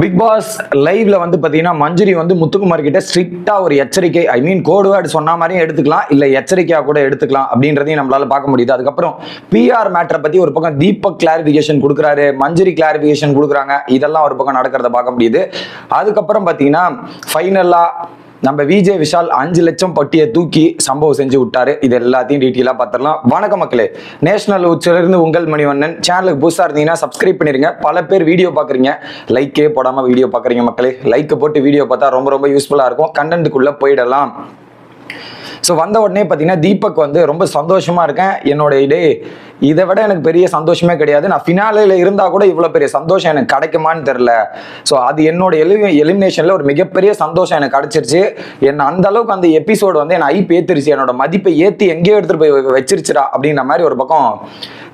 Big pass லைவ்ல வந்து பாத்தீங்கன்னா மஞ்சுரி வந்து முத்துக்குமார் கிட்ட ஸ்ட்ரிக்டா ஒரு எச்சரிக்கை ஐ மீன் கோடு வேர்டு சொன்ன மாதிரியும் எடுத்துக்கலாம் இல்ல எச்சரிக்கையா கூட எடுத்துக்கலாம் அப்படின்றதையும் நம்மளால பார்க்க முடியுது. அதுக்கப்புறம் பிஆர் மேட்டரை பத்தி ஒரு பக்கம் தீபக் கிளாரிபிகேஷன் கொடுக்குறாரு மஞ்சுரி கிளாரிபிகேஷன் கொடுக்குறாங்க. இதெல்லாம் ஒரு பக்கம் நடக்கிறத பார்க்க முடியுது. அதுக்கப்புறம் பாத்தீங்கன்னா ஃபைனலா நம்ம விஜய் விஷால் அஞ்சு லட்சம் பட்டியை தூக்கி சம்பவம் செஞ்சு விட்டாரு. இது எல்லாத்தையும் டீட்டெயிலாக பார்த்துடலாம் வணக்கம் மக்களே. நேஷனல் உச்சிலிருந்து உங்கள் மணிவண்ணன். சேனலுக்கு புதுசாக இருந்தீங்கன்னா சப்ஸ்கிரைப் பண்ணிருங்க. பல பேர் வீடியோ பார்க்குறீங்க லைக்கே போடாமல் வீடியோ பார்க்குறீங்க மக்களே. லைக் போட்டு வீடியோ பார்த்தா ரொம்ப ரொம்ப யூஸ்ஃபுல்லாக இருக்கும். கண்டென்ட்டுக்குள்ளே போயிடலாம். ஸோ வந்த உடனே பார்த்தீங்கன்னா தீபக் வந்து ரொம்ப சந்தோஷமாக இருக்கேன். என்னோட டே இதை விட எனக்கு பெரிய சந்தோஷமே கிடையாது. நான் ஃபினாலையில் இருந்தால் கூட இவ்வளோ பெரிய சந்தோஷம் எனக்கு கிடைக்குமான்னு தெரில ஸோ அது என்னோட எலி எலிமினேஷனில் ஒரு மிகப்பெரிய சந்தோஷம் எனக்கு கிடைச்சிருச்சு என்னை அந்த அளவுக்கு அந்த எபிசோடு வந்து என்னை ஐப் ஏற்றிருச்சு என்னோட மதிப்பை ஏற்றி எங்கேயோ எடுத்துகிட்டு போய் வச்சிருச்சுடா அப்படின்ற மாதிரி ஒரு பக்கம்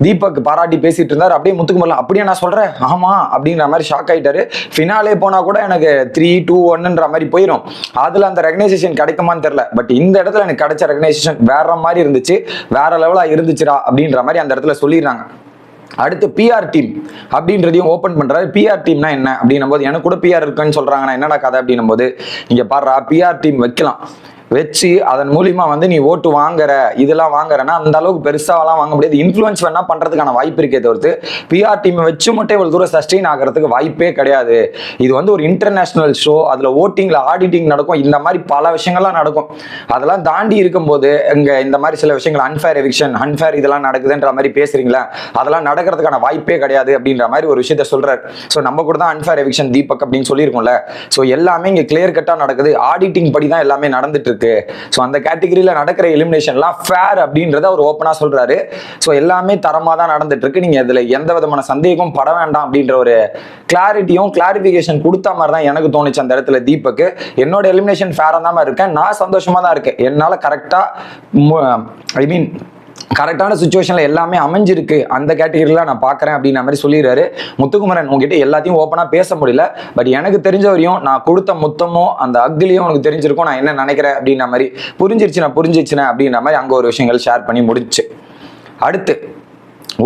தீபக் பாராட்டி பேசிட்டு இருந்தார். அப்படியே முத்துக்குமரலாம் அப்படியே நான் சொல்கிறேன் ஆமாம் அப்படின்ற மாதிரி ஷாக் ஆகிட்டாரு ஃபினாலே போனால் கூட எனக்கு த்ரீ டூ ஒன்னுன்ற மாதிரி போயிடும் அதில் அந்த ரெகனைசேஷன் கிடைக்குமான்னு தெரில பட் இந்த இடத்துல எனக்கு கிடைச்ச ரெகனைசேஷன் வேற மாதிரி இருந்துச்சு. வேற லெவலாக இருந்துச்சுடா அப்படின்ற மாதிரி அந்த இடத்துல சொல்லிடுறாங்க. அடுத்து பிஆர் டீம் அப்படின்றதையும் ஓப்பன் பண்ணுறாரு பிஆர் டீம்னா என்ன? அப்படின்னும் போது எனக்கு கூட பிஆர் இருக்குன்னு சொல்றாங்க நான் என்னடா கதை அப்படின்னும் போது இங்கே பாடுறா பிஆர் டீம் வைக்கலாம். வச்சு அதன் மூலியமா வந்து நீ ஓட்டு வாங்குற இதெல்லாம் வாங்குறேன்னா அந்த அளவுக்கு பெருசாலாம் வாங்க முடியாது. இன்ஃப்ளூயன்ஸ் வேணா பண்றதுக்கான வாய்ப்பு இருக்கே தவிர்த்து பிஆர் டீம் வச்சு மட்டும் இவ்வளவு தூரம் சஸ்டெயின் ஆகிறதுக்கு வாய்ப்பே கிடையாது. இது வந்து ஒரு இன்டர்நேஷனல் ஷோ அதுல ஓட்டிங்ல ஆடிட்டிங் நடக்கும். இந்த மாதிரி பல விஷயங்கள்லாம் நடக்கும். அதெல்லாம் தாண்டி இருக்கும்போது இங்க இந்த மாதிரி சில விஷயங்கள் அன்ஃபேர் எவிக்ஷன் அன்ஃபேர் இதெல்லாம் நடக்குதுன்ற மாதிரி பேசுறீங்களா அதெல்லாம் நடக்கிறதுக்கான வாய்ப்பே கிடையாது அப்படின்ற மாதிரி ஒரு விஷயத்த சொல்றாரு. ஸோ நம்ம கூட தான் அன்ஃபேர் எவிக்ஷன் தீபக் அப்படின்னு சொல்லியிருக்கோம்ல. ஸோ எல்லாமே இங்க கிளியர் கட்டா நடக்குது. ஆடிட்டிங் படி தான் எல்லாமே நடந்துட்டு இருக்கு. ஸோ அந்த கேட்டகரியில் நடக்கிற எலிமினேஷன்லாம் ஃபேர் அப்படின்றத அவர் ஓப்பனாக சொல்கிறாரு ஸோ எல்லாமே தரமாக தான் நடந்துட்டு இருக்கு நீங்கள் இதில் எந்த விதமான சந்தேகமும் பட வேண்டாம் அப்படின்ற ஒரு கிளாரிட்டியும் கிளாரிஃபிகேஷன் கொடுத்த மாதிரி தான் எனக்கு தோணுச்சு அந்த இடத்துல தீபக்கு. என்னோட எலிமினேஷன் ஃபேராக தான் இருக்கேன். நான் சந்தோஷமா தான் இருக்கேன். என்னால் கரெக்டாக ஐ மீன் கரெக்டான சுச்சுவேஷன்ல எல்லாமே அமைஞ்சிருக்கு. அந்த கேட்டகரியில நான் பார்க்குறேன் அப்படின்ற மாதிரி சொல்லிடுறாரு. முத்துக்குமரன் உங்ககிட்ட எல்லாத்தையும் ஓப்பனா பேச முடியல. பட் எனக்கு தெரிஞ்ச வரையும் நான் கொடுத்த முத்தமோ அந்த அக்லியும் உனக்கு தெரிஞ்சிருக்கும். நான் என்ன நினைக்கிறேன் அப்படின்ற மாதிரி புரிஞ்சிருச்சுனா புரிஞ்சிருச்சுனா அப்படின்ற மாதிரி அங்க ஒரு விஷயங்கள் ஷேர் பண்ணி முடிச்சு. அடுத்து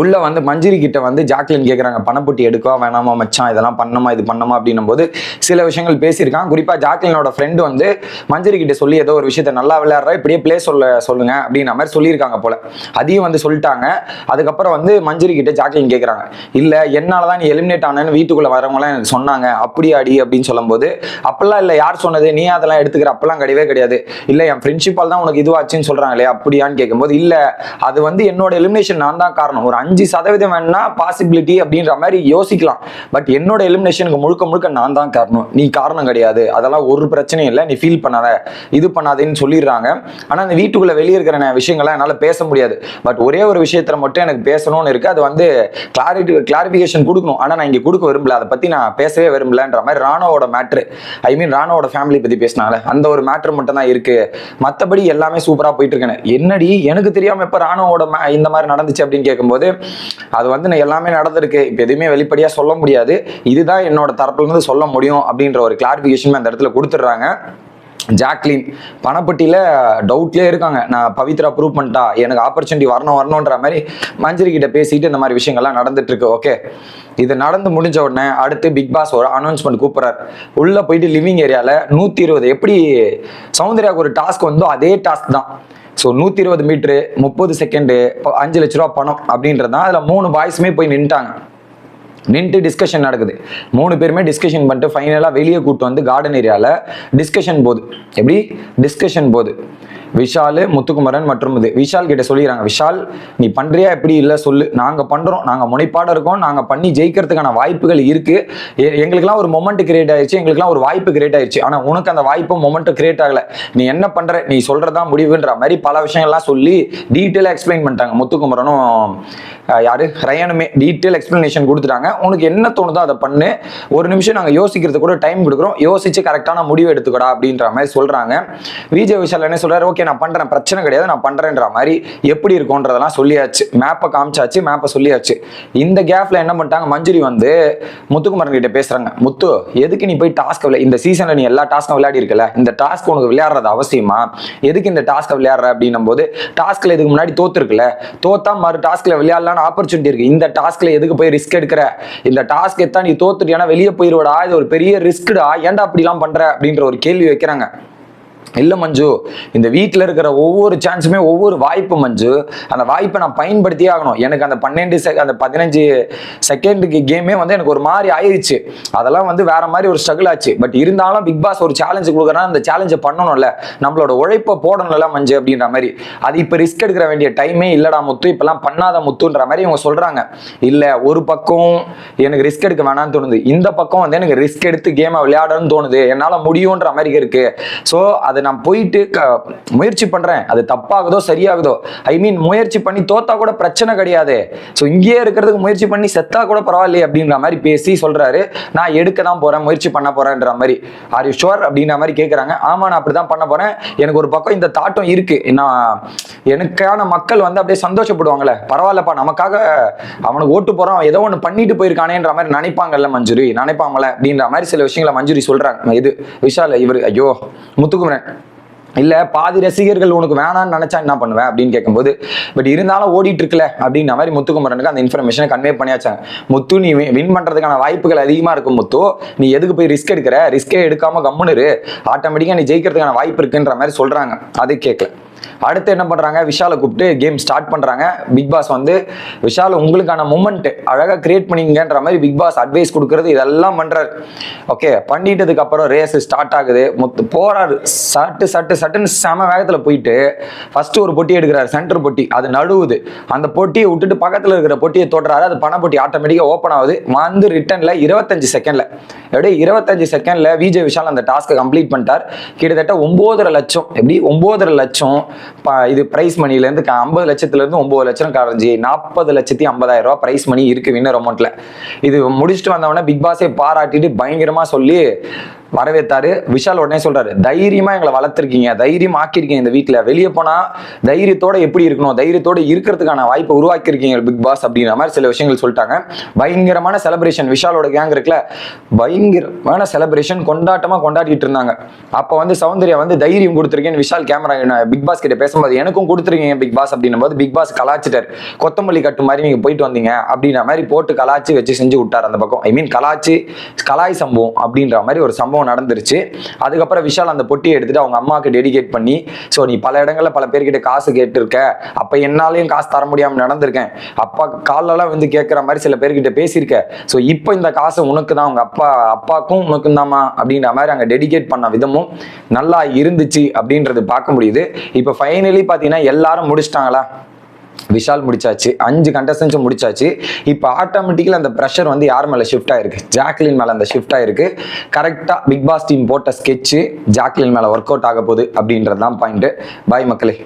உள்ள வந்து மஞ்சிரி கிட்ட வந்து ஜாக்லின் கேட்குறாங்க பணப்பொட்டி எடுக்கவா? வேணாமா மச்சான்? இதெல்லாம் பண்ணமா? இது பண்ணமா? அப்படின்னும் போது சில விஷயங்கள் பேசியிருக்கான். குறிப்பா ஜாக்லினோட ஃப்ரெண்டு வந்து மஞ்சிரி கிட்ட சொல்லி ஏதோ ஒரு விஷயத்த நல்லா விளையாடுற இப்படியே ப்ளே சொல்ல சொல்லுங்க அப்படின்ற மாதிரி சொல்லியிருக்காங்க போல. அதையும் வந்து சொல்லிட்டாங்க. அதுக்கப்புறம் வந்து மஞ்சிரி கிட்ட ஜாக்லின் கேட்குறாங்க இல்ல என்னால் தான் நீ எலிமினேட் ஆனேன்னு வீட்டுக்குள்ள வரவங்களாம் எனக்கு சொன்னாங்க. அப்படியாடி அப்படின்னு சொல்லும்போது அப்பெல்லாம் இல்லை யார் சொன்னது? நீ அதெல்லாம் எடுத்துக்கிற அப்பெல்லாம் கிடையவே கிடையாது. இல்ல என் ஃப்ரெண்ட்ஷிப்பால் தான் உனக்கு இதுவாச்சுன்னு சொல்றாங்க இல்லையா அப்படியான்னு கேட்கும்போது இல்ல அது வந்து என்னோட எலிமினேஷன் நான் தான் காரணம். ஒரு அஞ்சு சதவீதம் வேணா பாசிபிலிட்டி அப்படின்ற மாதிரி யோசிக்கலாம். பட் என்னோட எலிமினேஷனுக்கு முழுக்க முழுக்க நான் தான் காரணம். நீ காரணம் கிடையாது. அதெல்லாம் ஒரு பிரச்சனையும் இல்லை. நீ ஃபீல் பண்ணாத. இது பண்ணாதேன்னு சொல்லிடுறாங்க. ஆனால் அந்த வீட்டுக்குள்ள வெளியே இருக்கிற ந- விஷயங்கள்லாம் என்னால் பேச முடியாது. பட் ஒரே ஒரு விஷயத்துல மட்டும் எனக்கு பேசணும்னு இருக்கு. அது வந்து கிளாரிட்டி கிளாரிஃபிகேஷன் கொடுக்கணும். ஆனால் நான் இங்கே கொடுக்க விரும்பல. அதை பற்றி நான் பேசவே விரும்பலன்ற மாதிரி ராணுவோட மேட்ரு ஐ மீன் ராணுவோட ஃபேமிலி பற்றி பேசினால அந்த ஒரு மேட்ரு மட்டும் தான் இருக்கு. மற்றபடி எல்லாமே சூப்பராக போயிட்டு இருக்கேன் என்னடி? எனக்கு தெரியாமல் இப்போ ராணுவோட இந்த மாதிரி நடந்துச்சு அப்படின்னு கேட்கும்போது அது வந்து நான் எல்லாமே நடந்திருக்கு. இப்போ எதுவுமே வெளிப்படையாக சொல்ல முடியாது. இதுதான் என்னோட தரப்புலேருந்து சொல்ல முடியும் அப்படின்ற ஒரு கிளாரிஃபிகேஷன் அந்த இடத்துல கொடுத்துட்றாங்க. ஜாக்லின் பணப்பட்டியில் டவுட்லேயே இருக்காங்க. நான் பவித்ரா ப்ரூவ் பண்ணிட்டா எனக்கு ஆப்பர்ச்சுனிட்டி வரணும் வரணுன்ற மாதிரி மஞ்சரி கிட்ட பேசிட்டு இந்த மாதிரி விஷயங்கள்லாம் நடந்துட்டு இருக்கு ஓகே இது நடந்து முடிஞ்ச உடனே அடுத்து பிக் பாஸ் ஒரு அனௌன்ஸ்மெண்ட் கூப்பிட்றாரு உள்ளே போயிட்டு லிவிங் ஏரியாவில் நூற்றி இருபது. எப்படி சௌந்தர்யாவுக்கு ஒரு டாஸ்க் வந்தோ அதே டாஸ்க் தான். ஸோ நூற்றி இருபது மீட்ரு முப்பது செகண்டு அஞ்சு லட்ச ரூபா பணம் அப்படின்றது தான் அதில் மூணு பாய்ஸுமே போய் நின்ட்டாங்க. நின்று டிஸ்கஷன் நடக்குது. மூணு பேருமே டிஸ்கஷன் பண்ணிட்டு ஃபைனலாக வெளியே கூப்பிட்டு வந்து கார்டன் ஏரியாவில் டிஸ்கஷன் போகுது எப்படி? டிஸ்கஷன் போகுது விஷால் முத்துக்குமரன் மற்றும் இது விஷால் கிட்ட சொல்லிடுறாங்க விஷால் நீ பண்றியா எப்படி? இல்லை சொல்லு. நாங்கள் பண்ணுறோம் நாங்கள் முனைப்பாடாக இருக்கோம். நாங்கள் பண்ணி ஜெயிக்கிறதுக்கான வாய்ப்புகள் இருக்கு. எ- எங்களுக்கெல்லாம் ஒரு மொமெண்ட் கிரியேட் ஆயிடுச்சு எங்களுக்குலாம் ஒரு வாய்ப்பு கிரியேட் ஆயிடுச்சு ஆனால் உனக்கு அந்த வாய்ப்பும் மொமெண்ட்டும் கிரியேட் ஆகல. நீ என்ன பண்ற? நீ சொல்றதா முடிவுன்ற மாதிரி பல விஷயங்கள்லாம் சொல்லி டீட்டெயிலாக எக்ஸ்பிளைன் பண்ணிட்டாங்க. முத்துக்குமரனும் யாரு? ரயானுமே டீட்டெயில் எக்ஸ்பிளனேஷன் கொடுத்துட்டாங்க. உனக்கு என்ன தோணுதோ அதை பண்ணு. ஒரு நிமிஷம் நாங்கள் யோசிக்கிறதுக்கு கூட டைம் கொடுக்குறோம். யோசிச்சு கரெக்டான முடிவு எடுத்துக்கடா அப்படின்ற மாதிரி சொல்றாங்க. விஜய் விஷால் என்ன சொல்றாரு? ஓகே நான் பண்றேன் பிரச்சனை கிடையாது நான் பண்றேன்ற மாதிரி எப்படி இருக்கும்ன்றதெல்லாம் சொல்லியாச்சு. மேப்பை காமிச்சாச்சு மேப்பை சொல்லியாச்சு. இந்த கேப்ல என்ன பண்ணிட்டாங்க மஞ்சுரி வந்து முத்துக்குமரன் கிட்ட பேசுறாங்க. முத்து எதுக்கு நீ போய் டாஸ்க் விளையா இந்த சீசன்ல நீ எல்லா டாஸ்க்கும் விளையாடி இருக்கல? இந்த டாஸ்க் உனக்கு விளையாடுறது அவசியமா? எதுக்கு இந்த டாஸ்க்கை விளையாடுற அப்படின்னும் போது டாஸ்க்ல இதுக்கு முன்னாடி தோத்துருக்குல தோத்தா மறு டாஸ்க்ல விளையாடலான்னு ஆப்பர்ச்சுனிட்டி இருக்கு. இந்த டாஸ்க்ல எதுக்கு போய் ரிஸ்க் எடுக்கிற? இந்த டாஸ்க் எத்தான் நீ தோத்துட்டியானா வெளியே போயிருவடா இது ஒரு பெரிய ரிஸ்க்டா ஏன்டா அப்படிலாம் பண்ற? அப்படின்ற ஒரு கேள்வி வைக்கிறாங்க. இல்லை மஞ்சு இந்த வீட்டில் இருக்கிற ஒவ்வொரு சான்ஸுமே ஒவ்வொரு வாய்ப்பு மஞ்சு. அந்த வாய்ப்பை நான் பயன்படுத்தியே ஆகணும். எனக்கு அந்த பன்னெண்டு செக அந்த பதினஞ்சு செகண்டுக்கு கேமே வந்து எனக்கு ஒரு மாதிரி ஆயிடுச்சு அதெல்லாம் வந்து வேற மாதிரி ஒரு ஸ்ட்ரகிள் ஆச்சு. பட் இருந்தாலும் பிக் பாஸ் ஒரு சேலஞ்சு கொடுக்குறா அந்த சேலஞ்சை பண்ணணும்ல. நம்மளோட உழைப்பை போடணும்ல மஞ்சு அப்படின்ற மாதிரி. அது இப்போ ரிஸ்க் எடுக்கிற வேண்டிய டைமே இல்லடா முத்து. இப்பெல்லாம் பண்ணாத முத்துன்ற மாதிரி இவங்க சொல்கிறாங்க இல்லை ஒரு பக்கம் எனக்கு ரிஸ்க் எடுக்க வேணாம்னு தோணுது. இந்த பக்கம் வந்து எனக்கு ரிஸ்க் எடுத்து கேமை விளையாடணும்னு தோணுது. என்னால் முடியுன்ற மாதிரி இருக்குது ஸோ அதை நான் போயிட்டு க- முயற்சி பண்றேன். அது தப்பாகுதோ சரியாகுதோ. ஐ மீன் முயற்சி பண்ணி தோத்தா கூட பிரச்சனை கிடையாது. ஸோ இங்கேயே இருக்கிறதுக்கு முயற்சி பண்ணி செத்தா கூட பரவாயில்லையே அப்படின்ற மாதிரி பேசி சொல்றாரு. நான் எடுக்க தான் போறேன் முயற்சி பண்ண போறேன்ற மாதிரி. ஆர் யூ ஷுவர் அப்படின்ற மாதிரி கேட்குறாங்க ஆமா நான் அப்படிதான் பண்ண போறேன். எனக்கு ஒரு பக்கம் இந்த தாட்டம் இருக்கு. நான் எனக்கான மக்கள் வந்து அப்படியே சந்தோஷப்படுவாங்களே பரவாயில்லப்பா நமக்காக அவனுக்கு ஓட்டு போறான் ஏதோ ஒன்று பண்ணிட்டு போயிருக்கானேன்ற மாதிரி நினைப்பாங்கல்ல மஞ்சுரி. நினைப்பாங்களே அப்படின்ற மாதிரி சில விஷயங்களை மஞ்சுரி சொல்றாங்க. இது விஷால் இவர் ஐயோ முத்துக்குமரன். இல்லை பாதி ரசிகர்கள் உனக்கு வேணாம்னு நினைச்சா என்ன பண்ணுவேன் அப்படின்னு கேட்கும்போது பட் இருந்தாலும் ஓடிட்டு இருக்கல அப்படின்ற மாதிரி முத்துக்குமரனுக்கு அந்த இன்ஃபர்மேஷனை கன்வே பண்ணியாச்சாங்க முத்து நீ வின் பண்றதுக்கான வாய்ப்புகள் அதிகமா இருக்கும் முத்து. நீ எதுக்கு போய் ரிஸ்க் எடுக்கிற? ரிஸ்கே எடுக்காம கம்முனு ஆட்டோமேட்டிக்காக நீ ஜெயிக்கிறதுக்கான வாய்ப்பு இருக்குன்ற மாதிரி சொல்றாங்க. அது கேட்கல அடுத்து என்ன பண்றாங்க? விஷாலை கூப்பிட்டு கேம் ஸ்டார்ட் பண்றாங்க. பிக் பாஸ் வந்து விஷால் உங்களுக்கான மூமெண்ட் அழகா கிரியேட் பண்ணீங்கன்ற மாதிரி பிக் பாஸ் அட்வைஸ் கொடுக்கறது இதெல்லாம் பண்றாரு. ஓகே பண்ணிட்டதுக்கு அப்புறம் ரேஸ் ஸ்டார்ட் ஆகுது. மொத்த போறாரு. சட்டு சட்டு சட்டுன்னு செம வேகத்துல போயிட்டு ஃபர்ஸ்ட் ஒரு பொட்டி எடுக்கிறாரு சென்டர் பொட்டி. அது நடுவுது அந்த பொட்டியை விட்டுட்டு பக்கத்துல இருக்கிற பொட்டியை தொடுறாரு அது பண பொட்டி ஆட்டோமேட்டிக்கா ஓப்பன் ஆகுது. வந்து ரிட்டர்ன்ல இருபத்தஞ்சு செகண்ட்ல எப்படி? இருபத்தஞ்சு செகண்ட்ல விஜய் விஷால் அந்த டாஸ்க்கை கம்ப்ளீட் பண்ணிட்டார். கிட்டத்தட்ட ஒன்பதரை லட்சம். எப்படி? ஒன்பதரை லட்சம் இது பிரைஸ் மணிலேருந்து ஐம்பது லட்சத்துல இருந்து ஒன்பது லட்சம் கரைஞ்சி நாற்பது லட்சத்தி ஐம்பதாயிரம் ரூபாய் பிரைஸ் மணி இருக்கு வின்னர் அமௌண்ட்ல இது முடிச்சுட்டு வந்தவொடனே பிக் பாஸே பாராட்டிட்டு பயங்கரமா சொல்லி வரவேற்றாரு. விஷால் உடனே சொல்றாரு தைரியமா எங்களை வளர்த்துருக்கீங்க தைரியம் ஆக்கியிருக்கீங்க இந்த வீட்டில் வெளியே போனா தைரியத்தோட எப்படி இருக்கணும் தைரியத்தோட இருக்கிறதுக்கான வாய்ப்பை உருவாக்கியிருக்கீங்க பிக் பாஸ் அப்படின்ற மாதிரி சில விஷயங்கள் சொல்லிட்டாங்க. பயங்கரமான செலிப்ரேஷன் விஷாலோட கேங் இருக்குல்ல பயங்கரமான செலிப்ரேஷன் கொண்டாட்டமா கொண்டாடிட்டு இருந்தாங்க. அப்போ வந்து சௌந்தர்யா வந்து தைரியம் கொடுத்துருக்கேன்னு விஷால் கேமரா பிக் பாஸ் கிட்ட பேசும்போது எனக்கும் கொடுத்துருக்கீங்க பிக் பாஸ் அப்படின்னும் போது பிக் பாஸ் கலாச்சிட்டார் கொத்தமல்லி கட்டு மாதிரி நீங்க போயிட்டு வந்தீங்க அப்படின்ற மாதிரி போட்டு கலாச்சி வச்சு செஞ்சு விட்டார் அந்த பக்கம். ஐ மீன் கலாச்சி கலாய் சம்பவம் அப்படின்ற மாதிரி ஒரு சம்பவம் நடந்துருச்சு. அதுக்கப்புறம் விஷால் அந்த பொட்டியை எடுத்துட்டு அவங்க அம்மாவுக்கு டெடிகேட் பண்ணி ஸோ நீ பல இடங்களில் பல பேர்கிட்ட காசு கேட்டிருக்க. அப்ப என்னாலையும் காசு தர முடியாம நடந்திருக்கேன். அப்பா காலெல்லாம் வந்து கேட்குற மாதிரி சில பேர்கிட்ட பேசியிருக்க. ஸோ இப்போ இந்த காசு உனக்கு தான் அவங்க அப்பா அப்பாக்கும் உனக்கும் தாமா அப்படின்ற மாதிரி அங்கே டெடிகேட் பண்ண விதமும் நல்லா இருந்துச்சு அப்படின்றது பார்க்க முடியுது. இப்போ ஃபைனலி பார்த்தீங்கன்னா எல்லாரும் முடிச்சிட்டாங்களா? விஷால் முடிச்சாச்சு. அஞ்சு கண்டஸ்டன்ஸும் முடிச்சாச்சு. இப்போ ஆட்டோமேட்டிக்கலி அந்த ப்ரெஷர் வந்து யார் மேலே ஷிஃப்ட் ஆயிருக்கு? ஜாக்லின் மேலே அந்த ஷிஃப்ட் ஆயிருக்கு. கரெக்டாக பிக் பாஸ் டீம் போட்ட ஸ்கெட்சு ஜாக்லின் மேலே ஒர்க் அவுட் ஆக போகுது அப்படின்றது தான் பாயிண்ட் பாய் மக்களே.